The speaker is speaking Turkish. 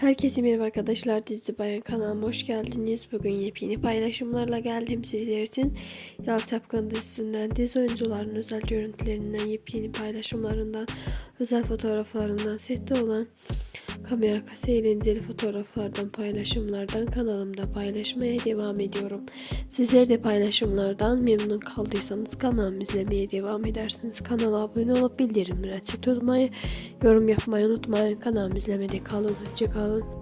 Herkese merhaba arkadaşlar Dizi Bayan kanalıma hoş geldiniz. Bugün yepyeni paylaşımlarla geldim sizler için. Yal Çapkın dizisinden dizi oyuncularının özel görüntülerinden yepyeni paylaşımlarından özel fotoğraflarından sette olan kamera arkası eğlenceli fotoğraflardan paylaşımlardan kanalımda paylaşmaya devam ediyorum. Sizler de paylaşımlardan memnun kaldıysanız kanalımı izlemeye devam edersiniz. Kanala abone olup bildirimleri açık tutmayı, yorum yapmayı unutmayın. Kanalımı izlemede kalın. Hoşçakalın.